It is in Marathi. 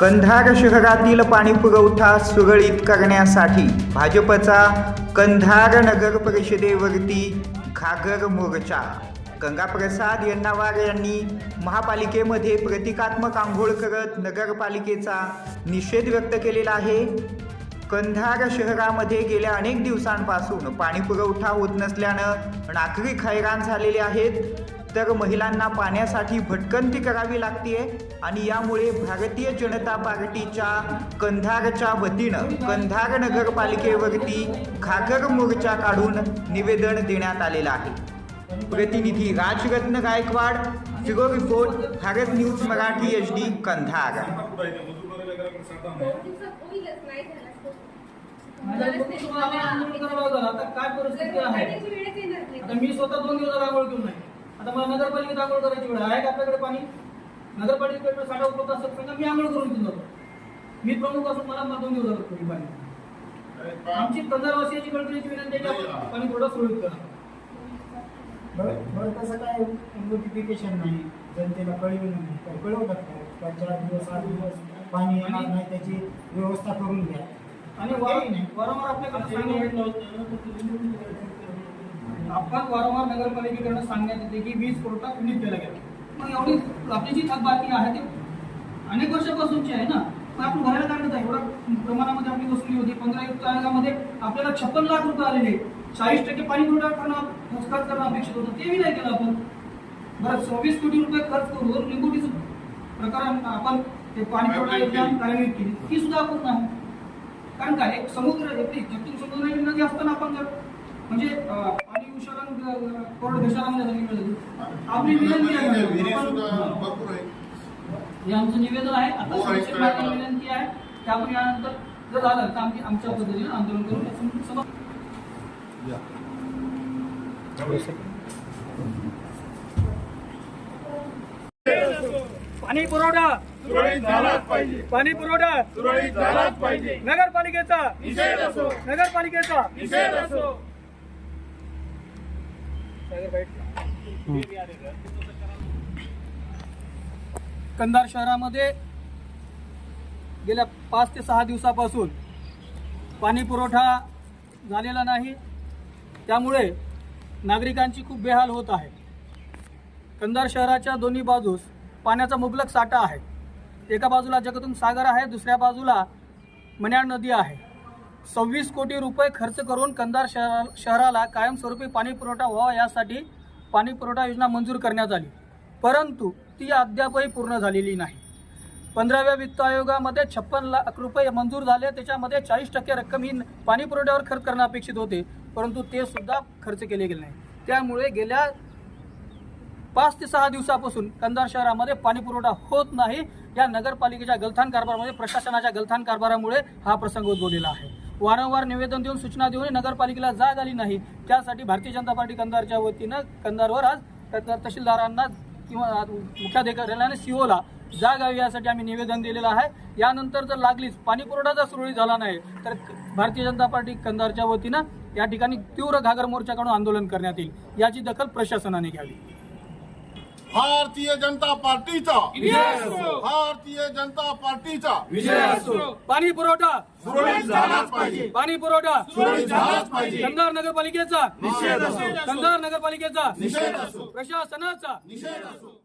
कंधार शहरातील पाणी पुरवठा सुरळीत करण्यासाठी भाजपचा कंधार नगर परिषदेवरती घागर मोर्चा. गंगाप्रसाद यन्नावार यांनी महापालिकेमध्ये प्रतिकात्मक आंघोळ करत नगरपालिकेचा निषेध व्यक्त केलेला आहे. कंधार शहरामध्ये गेल्या अनेक दिवसांपासून पाणी पुरवठा होत नसल्यानं नागरिक हैराण झालेले आहेत. तर महिलांना पाण्यासाठी भटकंती करावी लागते आणि यामुळे भारतीय जनता पार्टीच्या कंधारच्या वतीनं कंधार नगरपालिकेवरती घागर मोर्चा काढून निवेदन देण्यात आलेलं आहे. प्रतिनिधी राजरत्न गायकवाड फिरो report Bharat news Marathi H D Kandhar. आता मी स्वतः दोन दिवस आंघोळ केलं नाही आता मला नगरपालिकेत आंघोळ करायची वेळ आहे का आपल्याकडे पाणी? नगरपालिकेकडे साठा उपलब्ध असत तर मी आंघोळ करून घेऊन जातो. मी प्रमुख असून मला मला दोन दिवस लागत होते पाणी आमची पंधरा वर्षाची कळकळीची विनंती आहे की आपण पाणी पुरवठा सुरळीत करा. बरं बरं तसं काय नोटिफिकेशन नाही जनतेला कळविलं नाही. तर कळवतात काय का? चार दिवस आठ दिवस पाणी येणार नाही त्याची व्यवस्था करून घ्या. आणि. वारंवार आपल्याकडे आपण वारंवार नगरपालिकेकडनं सांगण्यात येते की वीज पुरवठा खंडित केला गेला. मग एवढी आपली जी थकबाकी आहे ती अनेक वर्षापासूनची आहे ना. मग आपण भरायला काढत आहे एवढ्या प्रमाणामध्ये आपली वसुली होती पंधरा युक्त आयोगामध्ये आपल्याला छप्पन लाख रुपये आलेले चाळीस टक्के पाणी पुरवठा करणं खर्च करणं अपेक्षित होतं. ते बी नाही केलं आपण. बरं सव्वीस कोटी रुपये खर्च करून लिंबोटीचं प्रकार आपण ते पाणी पुरवठा योजना कार्यान्वित केली. ती सुद्धा आपण नाही. कारण काय? एक समुद्र जगतून समुद्र नदी असताना आपण जर म्हणजे पाणी उशाला कोरड भेसाळामध्ये झाली मिळाली आपली विनंती आहे हे आमचं निवेदन आहे. आता हो, विनंती आहे. की आपण यानंतर जर झालं तर आमची आमच्या पद्धतीने आंदोलन करून पाणी पुरवठा. सुरळीत झालाच पाहिजे. पाणी पुरवठा. सुरळीत झालाच पाहिजे. नगरपालिकेचा. निषेध असो. नगरपालिकेचा. निषेध असो. कंधार शहरामध्ये गेल्या पाच ते सहा दिवसापासून पाणी पुरवठा झालेला नाही. त्यामुळे नागरिकांची खूप बेहाल होत आहे. कंधार शहराच्या दोन्ही बाजूस पाण्याचा मुबलक साठा आहे. एका बाजूला जगतून सागर आहे दुसऱ्या बाजूला मन्याड नदी आहे. सव्वीस कोटी रुपये खर्च करून कंधार शहरा शहराला कायमस्वरूपी पाणी पुरवठा व्हावा यासाठी पाणी पुरवठा योजना मंजूर करण्यात आली. परंतु ती अद्यापही पूर्ण झालेली नाही. पंधराव्या वित्त आयोगामध्ये छप्पन लाख रुपये मंजूर झाले. त्याच्यामध्ये चाळीस टक्के रक्कम ही पाणी पुरवठ्यावर खर्च करणं अपेक्षित होते. परंतु ते सुद्धा खर्च केले गेले नाही. त्यामुळे गेल्या पाच ते सहा दिवसापासून कंधार शहरामध्ये पाणी पुरवठा होत नाही. या नगरपालिकेच्या गलथान कारभारामध्ये प्रशासनाच्या गलथान कारभारामुळे हा प्रसंग उद्भवलेला आहे. वारंवार निवेदन देऊन सूचना देऊन नगरपालिकेला जाग आली नाही. त्यासाठी भारतीय जनता पार्टी कंधारच्या वतीनं कंधारवर आज तहसीलदारांना किंवा मुख्याधिकाऱ्याला सीओला जाग यावी यासाठी आम्ही निवेदन दिलेलं आहे. यानंतर जर लागलीच पाणीपुरवठा जर सुरळीत झाला नाही तर भारतीय जनता पार्टी कंधारच्या वतीनं या ठिकाणी तीव्र घागर मोर्चाकडून आंदोलन करण्यात येईल. याची दखल प्रशासनाने घ्यावी. भारतीय जनता पार्टीचा. विजय असो. भारतीय जनता पार्टीचा. पाणी पुरवठा. सुरळीत झालाच पाहिजे. पाणी पुरवठा. सुरळीत झालाच पाहिजे. कंधार नगरपालिकेचा. निषेध असो. कंधार नगरपालिकेचा. निषेध असो. प्रशासनाचा. निषेध असो.